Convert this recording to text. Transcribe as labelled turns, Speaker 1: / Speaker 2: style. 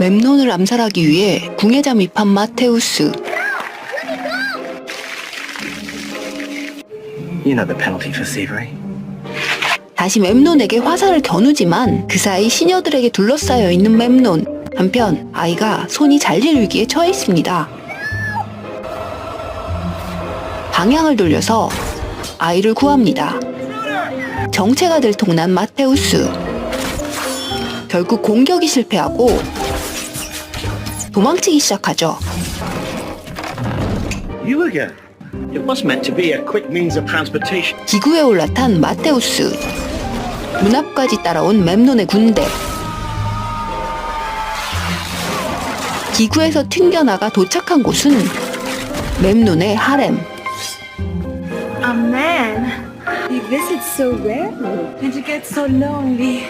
Speaker 1: mem논을 암살하기 위해 궁에 잠입한 마테우스.
Speaker 2: You know the penalty for thievery.
Speaker 1: 다시 mem논에게 화살을 겨누지만 그 사이 시녀들에게 둘러싸여 있는 mem논. 한편 아이가 손이 잘릴 위기에 처해 있습니다. 방향을 돌려서 아이를 구합니다. 정체가 들통난 마테우스. 결국 공격이 실패하고 도망치기 시작하죠.
Speaker 2: You again? It was meant to be a quick means of transportation.
Speaker 1: 기구에 올라탄 마테우스. 문 앞까지 따라온 mem논의 군대. 기구에서 튕겨나가 도착한 곳은 mem논의 하렘.
Speaker 3: A man. He visits so rarely, and it gets so lonely.